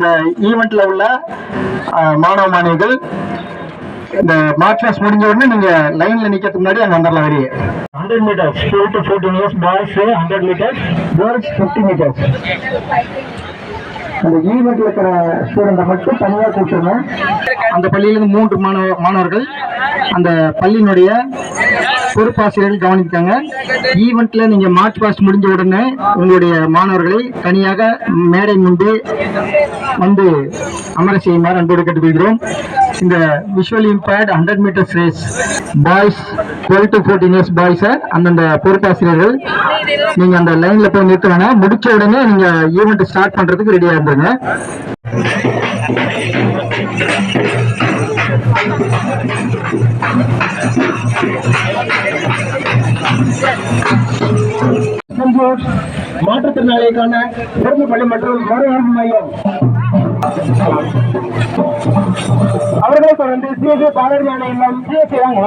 இந்த ஈவெண்ட்ல உள்ள மாணவ மாணவிகள் இந்த மார்ச் பாஸ் முடிஞ்ச உடனே நீங்க லைன்ல நிக்கிறதுக்கு முன்னாடி அங்க வந்துடலாம் வெளியே. Hundred metres twelve to fourteen years boys hundred metres girls fifty metres அந்த ஈவெண்ட்ல இருக்கிற ஸ்டூடெண்ட்டை மட்டும் தனியாக கூப்பிட்டுருங்க. அந்த பள்ளியிலிருந்து மூன்று மாணவ மாணவர்கள் அந்த பள்ளியினுடைய பொறுப்பாசிரியர்கள் கவனிக்காங்க ஈவெண்ட்ல நீங்க மார்ச் பாஸ்ட் முடிஞ்ச உடனே உங்களுடைய மாணவர்களை தனியாக மேடை முன்பு வந்து அமர செய்யுமாறு அன்போடு கேட்டுக்கொள்கிறோம். இந்த visual impaired hundred metres race boys twelve to fourteen years பாய்ஸை அந்தந்த பொறுப்பாசிரியர்கள் நீங்க அந்த லைன்ல போய் நிறுத்துவாங்க முடிச்ச உடனே நீங்க ஈவெண்ட் ஸ்டார்ட் பண்றதுக்கு ரெடியா இருந்துருங்க. செஞ்சூர் மாற்றுத்திறனாளிகளுக்கான சிறப்பு பள்ளி மற்றும் மறுவாழ்வு மையம். அவர்களை தொடர்ந்து சிஎஸ்சி பாலர்மான இல்லம் சிஎஸ்சி வாங்க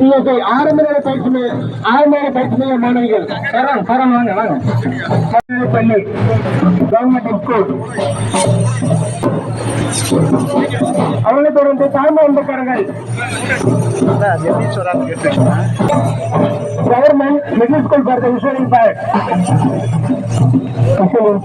சிஎஸ்ஐ ஆரம்ப நிலை பயிற்சி மைய- ஆரம்ப நிலை பயிற்சி மைய மாணவிகள் தரம் தரம் வாங்க வாங்க மேல்நிலைப் பள்ளி கவர்மெண்ட் ஸ்கூல் அவர்களை தொடர்ந்து தாழ்ந்த அன்பக்காரர்கள் government middle school for the visual impaired visual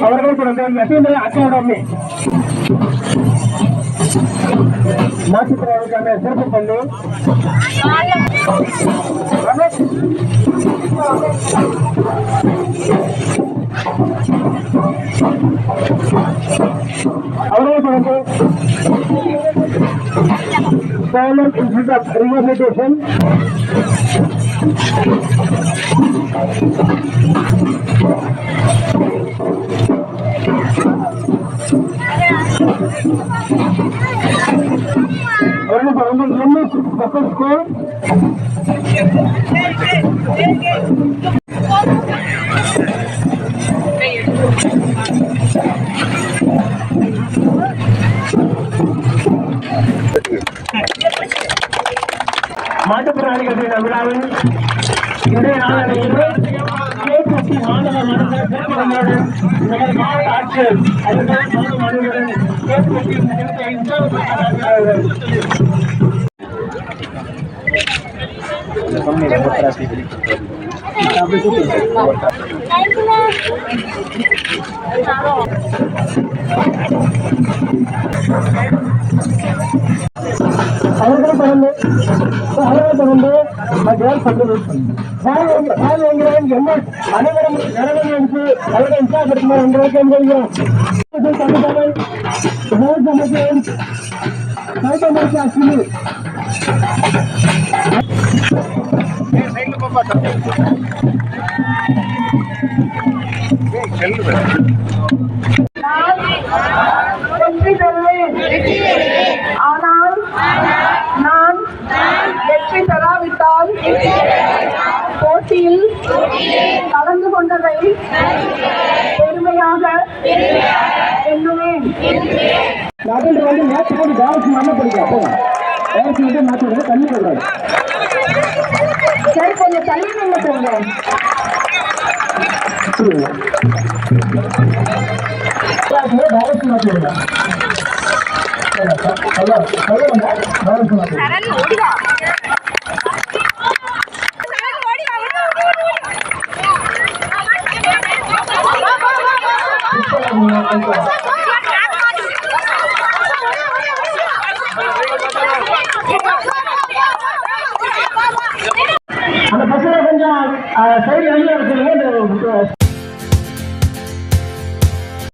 அவர்களை தொடர்ந்து யசீந்திர அகாடமி மாற்றுத்திறனாளிக்கான சிறப்பு பள்ளி. அவர்கள் அவர்களை column in front of rehabilitation. और ये परंतु निम्न बकस को மாற்றுத்திறனாளிகள் விழாவில் இன்றைய நாளடைவில் கேட்பட்டி மாணவ மனதில் மாவட்ட ஆட்சியர் மாணவ மனிதர்கள் தொடர்ந்து அவர்களை தொடர்ந்து மத்தியால் சொல்லுவது என்கிறேன் என்ன அனைவரும் உற்சாகப்படுத்துமாறு என்று அஸ்வினி போட்டியில் கலந்து கொண்டதை பெருமையாக எண்ணுவேன் அதில் வந்து மேட்ச் போட்டு டான்ஸ் பண்ண பிடிக்கும் போங்க டான்ஸ் வந்து மேட்ச் சரி கொஞ்சம் தள்ளி நின்று போங்க டான்ஸ் மேட்ச் அந்த பசங்க கொஞ்சம் சைடு வெளியே வச்சுருங்க. இந்த